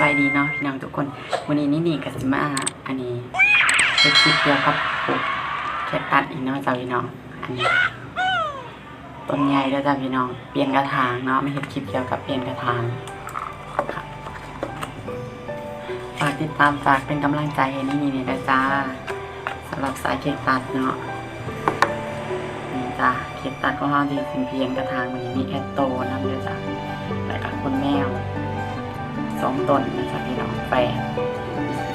บายดีเนาะพี่น้องทุกคน วันนี้นี่นี่กับสิมาอันนี้เป็นคลิปเดียวกับปลูกแคคตัดอีกเนาะจ้าพี่น้อง อันนี้ต้นใหญ่แล้วจ้าพี่น้อง เปลี่ยนกระถางเนาะไม่เห็นคลิปเกี่ยวกับเปลี่ยนกระถางค่ะฝากติดตามฝากเป็นกำลังใจให้นี่นี่นะจ้าสำหรับสายเคคตัดเนาะนี่จ้าเคคตัดก็ห้าดีสิเปลี่ยนกระถางวันนี้มีแอตโตนำด้วยจ้าแล้วก็คุณแมว สองต้นนะจ๊ะพี่น้องแฝด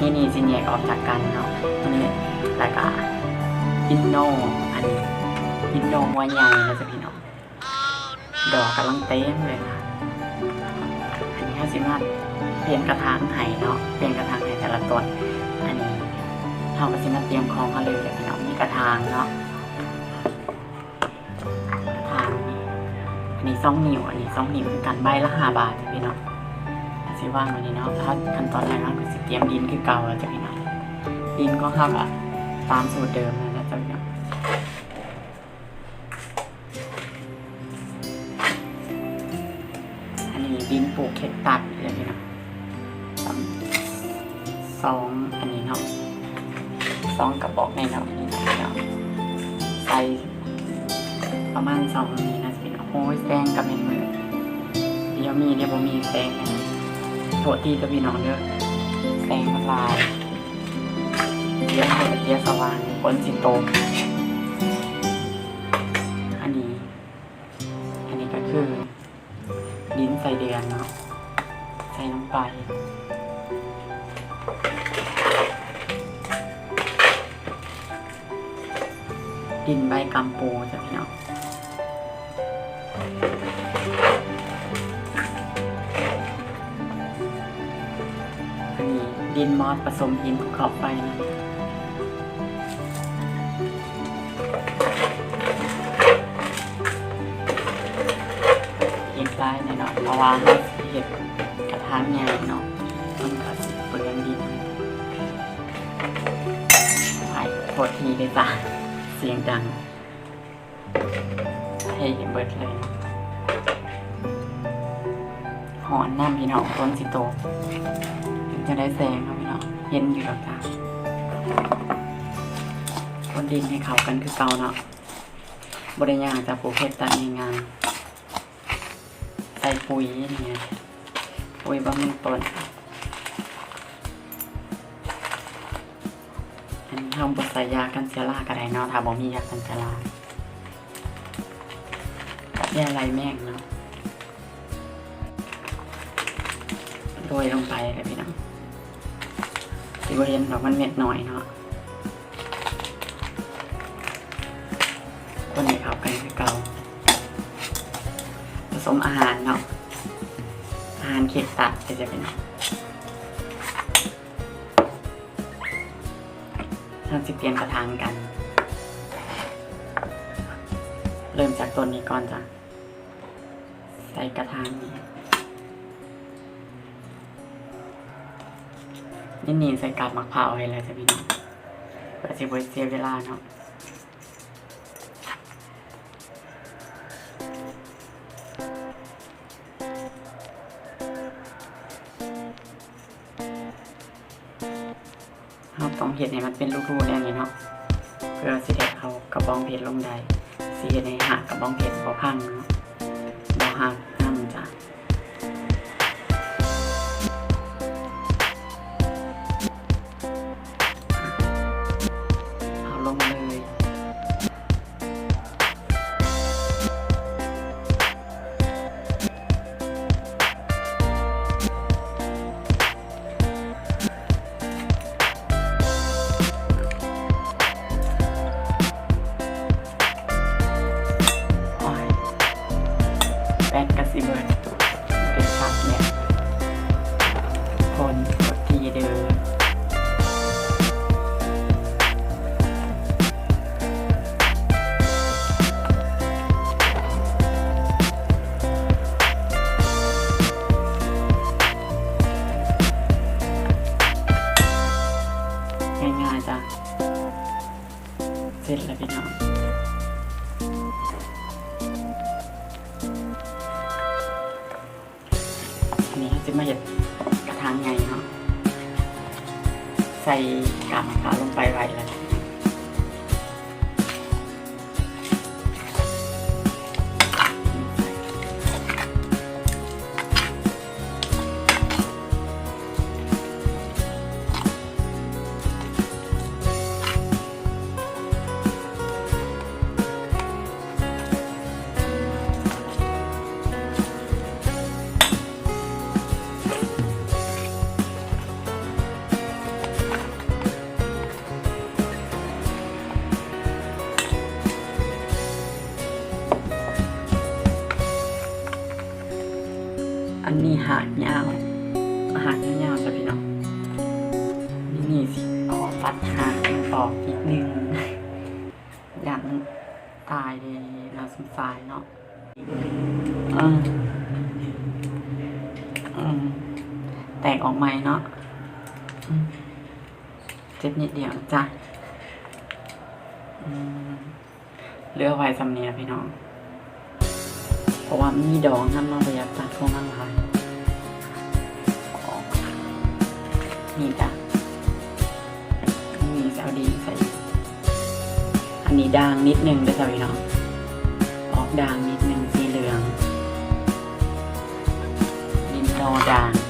นี่นี่สิแยกออกจากกันเนาะอันนี้แล้วก็อินโนอันนี้อินโนหัวใหญ่นะจ๊ะพี่น้องดอกกำลังเต็มเลยนะอันนี้ห้าสิบาเปลี่ยนกระถางไห้เนาะเปลี่ยนกระถางไห้แต่ละต้นอันนี้เราก็สิมาเตรียมของเขาเลยเดี๋ยวพี่น้องมีกระถางเนาะกระถางนี่อันนี้สองนิ้วอันนี้สองนิ้วคือกันใบละห้าบาทจ้ะพี่น้อง สิว่างวันนี้เนาะถ้าขั้นตอนแรกก็สิเตรียมดินคือเก่าแล้วจะพี่น้องดินก็ครับอะตามสูตรเดิมเลยนะจ้ะพี่น้องอันนี้ดินปลูกเข็ดตัดเลยพี่น้องสองอันนี้เนาะสองกระบอกในเนาะนี่นะพี่น้องใส่ประมาณสองนี้นะสิโอ้ยแซงกับเมนมือเดี๋ยวมีเดี๋ยวผมมีแซงนะ โทษทีกับพี่น้องเด้อแซงมันลายเดียวให้เดียสว่างบนสิโตอันนี้ อันนี้ก็คือดินใส่เดือนเนาะใส่ลงไปดินใบกัมปูจ้ะพี่น้อง มอสผสมหินภูเขาไฟนะหินปลายหน่อยๆเพราะว่าเราสิเห็ดกระทางใหญ่เนาะมันก็สิเปลืองดินไปโทษทีเลยจ้ะเสียงดังให้เบิดเลยหอนน้ำพี่น้องต้นสิโตจะได้แสงครับ ย็นอยู่แล้วจ้าต้นดินให้เขากันคือเก่าเนาะบริยางจะปลูกเห็ดตัดในงาน ใส่ปุ๋ยเนี่ยปุ๋ยบำรุงต้นอันนี้ทำบทใส่ยากันเชื้อราก็ได้เนาะถ้าบ่มียากันเชื้อรากับยาไรแม่งเนาะโรยลงไปเลยพี่น้อง สิบเห็นดอกมันเม็ดหน่อยเนาะคนนี้เขากันคือเก่าผสมอาหารเนาะอาหารเค็ดตัดจะจะเป็นเราจะเปลี่ยนกระถางกัน เริ่มจากต้นนี้ก่อนจ้ะใส่กระถางนี้ นี่นี่ใส่กาบมะพร้าวให้เลยจ้ะพี่น้องเพื่อสิบเสียเวลาเนาะเราต้องเห็ดให้มันเป็นรูๆอย่างนี้เนาะเพื่อสิเด็ดเอากระบองเพชรลงได้สิเห็ดให้หักกระบองเพชรบ่พังเนาะบ่หักน้ำจ้ะ อันนี้หากยาวหากยาวๆจ้ะพี่น้องนี่นี่สิขอตัดหางมันออกอีกหนึ่งอย่างมันตายเลยเราสงสารเนาะอืมอืมแตกออกไหมเนาะอืมเจ็บนิดเดียวจ้ะอืมเหลือไว้สำเนียพี่น้อง เพราะว่ามีดองน้ำมันประหยัดตัดพวกมันหลายนี่จ้ะมีแซาดีใส่ อันนี้ด่างนิดนึงเด้อจ้ะพี่น้องออกด่างนิดนึงสีเหลืองดินโนด่าง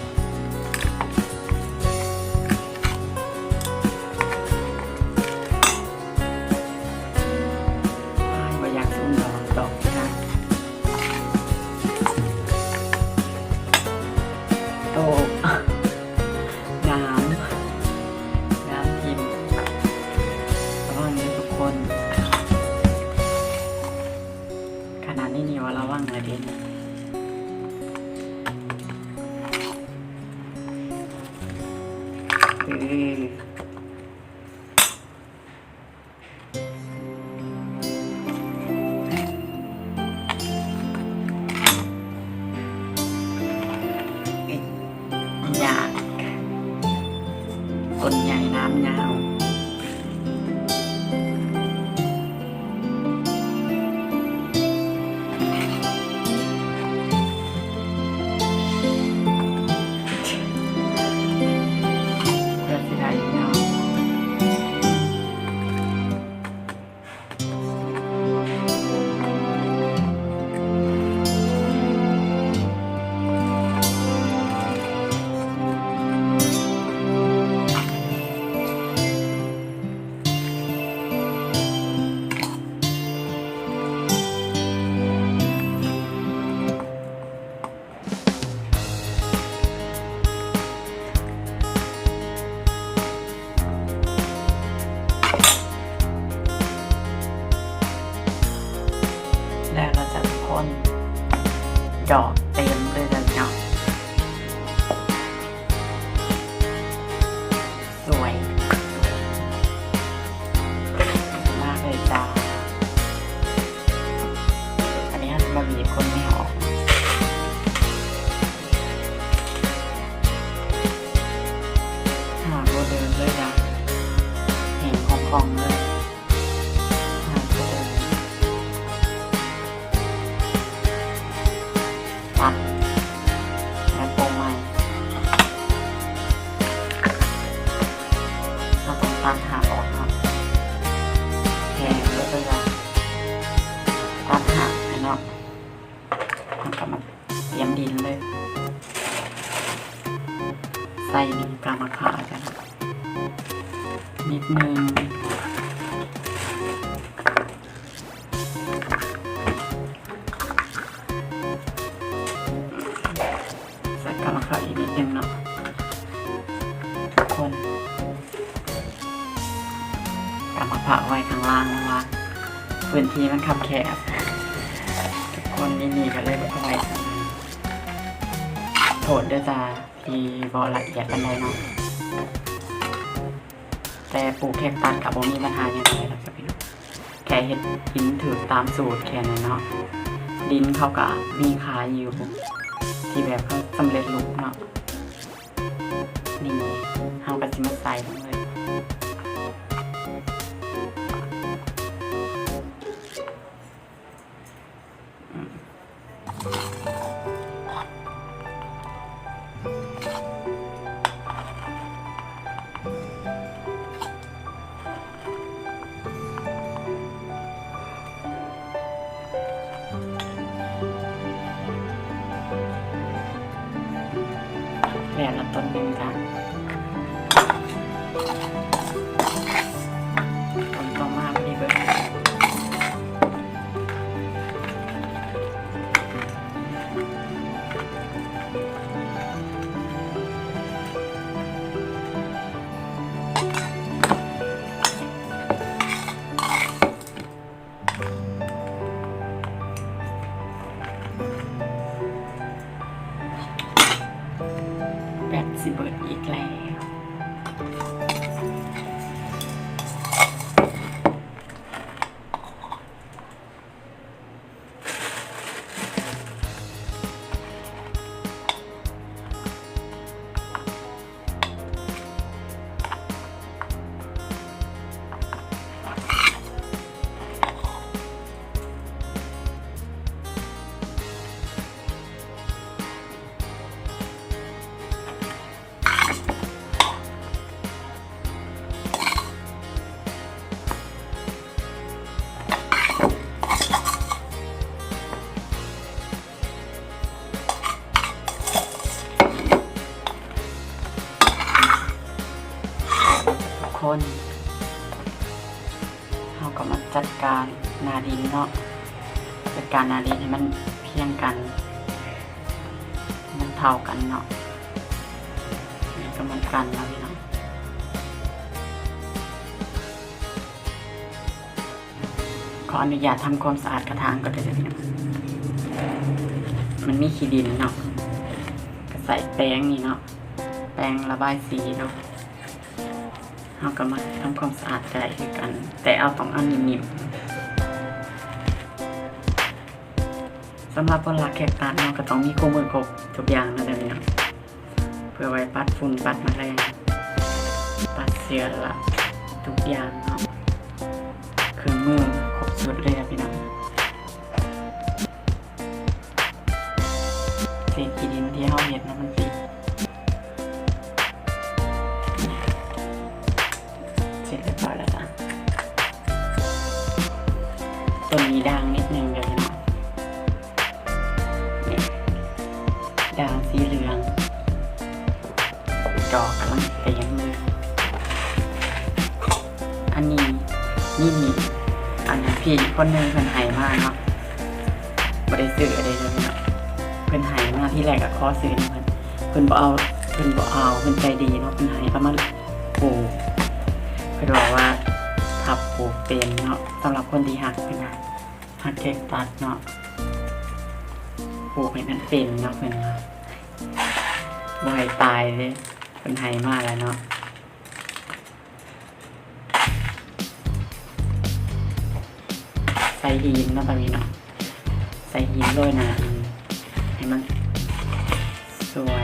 ขนาด ด กามะขาไว้ข้างล่างว่าพื้นที่มันคับแคบทุกคนนี่นี่ก็เลยเอาไว้ข้างล่างโทษด้วยจ้าที่บอละเอียดปันไดเนาะแต่ปลูกแค่ตันกับโบมีปัญหาอย่างไรหรอกจ้ะพี่น้องแค่เห็ดดินถือตามสูตรแค่นั้นเนาะดินเขาก็มีขายอยู่ ที่แบบเขาสำเร็จรูปเนาะนี่เฮาก็สิมาใส่ลงเลย เพียงกัน มันเท่ากันเนาะนี่ก็มือนกันนะพี่น้องขออนุญาตทำความสะอาดกระถางก็ได้เลยพี่น้องมันมีขี้ดินเนาะก็ใส่แป้งนี่เนาะแปรงระบายสีเนาะเราก็มาทำความสะอาดใจกัน แต่เอาต้องเอานิ่มๆ สำหรับบนหลักแขกตาเราก็ต้องมีคู่มือครบทุกอย่างนะเดี๋ยวนี้เนาะเพื่อไว้ปัดฝุ่นปัดแมลงปัดเสือละทุกอย่างเนาะคือมือครบสุดเลยพี่น้องเศษขี้ดินที่เราเห็นนะมันติดเสร็จเรียบร้อยแล้วจ้ะตัวนี้ด่างนิดนึง พี่คนหนึ่งเพิ่นหายมากเนาะบ่ได้ซื้ออะไรเลยเนาะเพิ่นหายมากที่แรกก็ขอซื้อนะเพิ่นเพิ่นบ่เอาเพิ่นบ่เอาเพิ่นใจดีเนาะเพิ่นหายประมาณปลูกเพื่นบอกว่าขับปลูกเป็นเนาะสำหรับคนที่หักเป็นไงหักเค้กตัดเนาะปลูกให้มันเป็นเนาะเพื่นเนาะบ่ให้ตายเลยเป็นไฮมากแล้วเนาะ ส่หินเนาะตอนนี้เนาะใส่หินด้วยนะให้มันสวย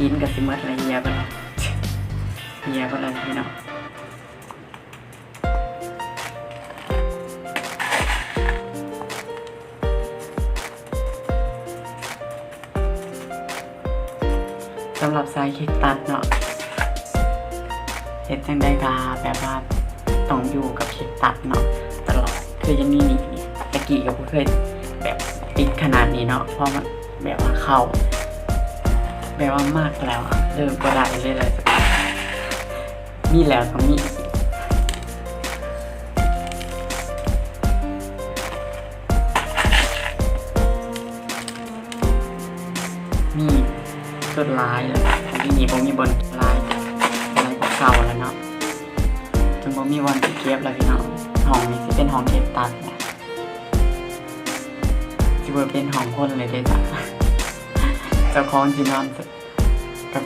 หินกับสิเมดอะไรเยียบไปแล้วเฮียก็เลยพี่น้องสำหรับสายคิดตัดเนาะเฮ็ดจังได้กาแบบว่าต้องอยู่กับคิดตัดเนาะตลอดคือยังมีนี่นี่ตะกี้ก็บ่เคยแบบติดขนาดนี้เนาะเพราะมันแบบว่าเข้า แบบว่ามากแล้วอะเริ่มก็ได้เลยเลยมีแล้วต้องมีอีกมีสุดลายเลยที่นี่ผมมีบนลายลายเก่าแล้วเนาะจนผมมีวันที่เก็บแล้วพี่น้องห้องนี้สิเป็นห้องเก็บตัดเนี่ยสิเบอเป็นห้องคนเลยได้จ้ะ จ้าของที่นอนกับ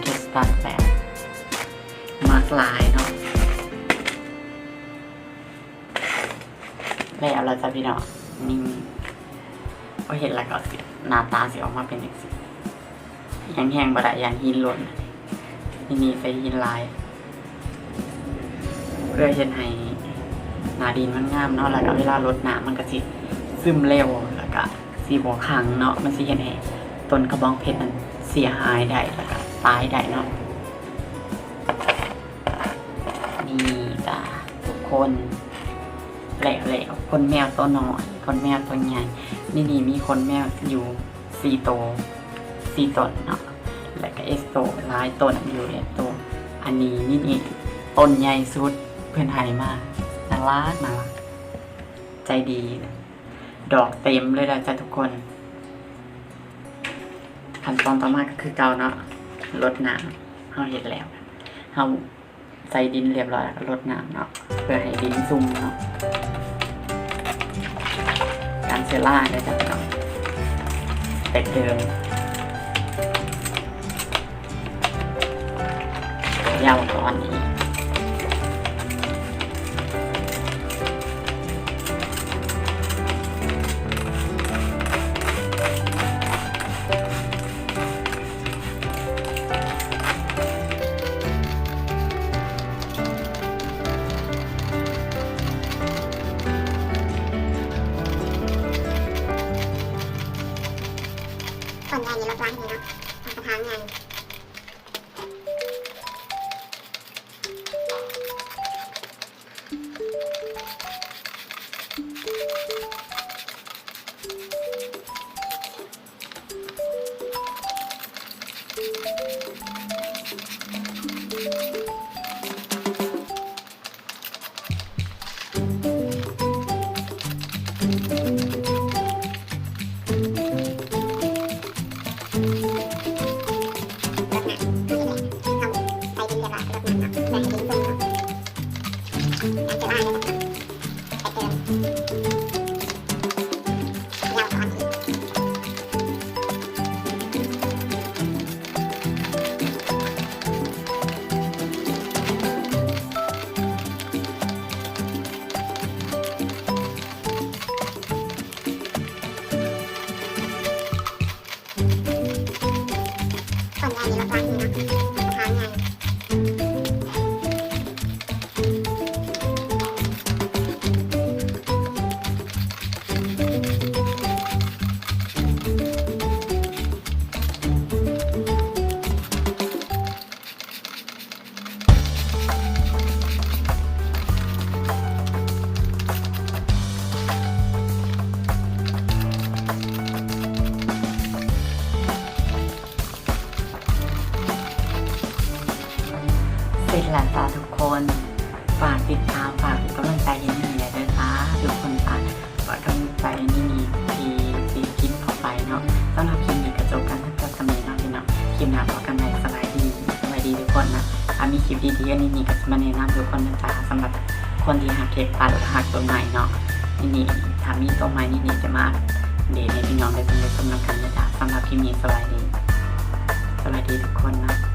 เก็บตัดแบบมากลายเนาะแล้วเราจะพี่น้องนี่อเห็นแล้วก็สิหน้าตาสิออกมาเป็นอย่างสิยังแห้งบะได้ยันหินหล่นนี่นี่ใส่หินลาย เพื่อเห็นให้หนาดินมันงามเนาะแล้วก็เวลารดน้ำมันก็สิซึมเร็วแล้วก็สีบ่ขังเนาะมันสิเห็นให้ ต้นกระบองเพชรมันเสียหายได้แล้วก็ตายได้เนาะนี่จ้ะทุกคนแหล่แหล่คนแมวตัวน้อยคนแมวตัวใหญ่นี่นี่มีคนแมวอยู่สี่ตัวสี่ตนเนาะแล้วก็เอสโตหลายตนอยู่เอสโตอันนี้นี่นี่ต้นใหญ่สุดเพื่อนไทยมากน่ารักน่ารักใจดี ดอกเต็มเลยนะจ้ะทุกคน ขั้นตอนต่อมาก็คือเกาเนาะลดน้ำเราเห็นแล้วเราใส่ดินเรียบร้อยแล้วก็ลดน้ำเนาะเพื่อให้ดินซุ่มเนาะการเซล่าได้จ้ะเนาะเป็ดเดิมยาวตอนนี้ คนที่หักเค้กปัดหรือหักตัวใหม่เนาะนี่นี่ทำนี่ตัวใหม่นี่นี่จะมาเดทให้พี่น้องได้สำเร็จสำนักกันนะจ๊ะสำหรับคลิปนี้สวัสดีสวัสดีทุกคนนะ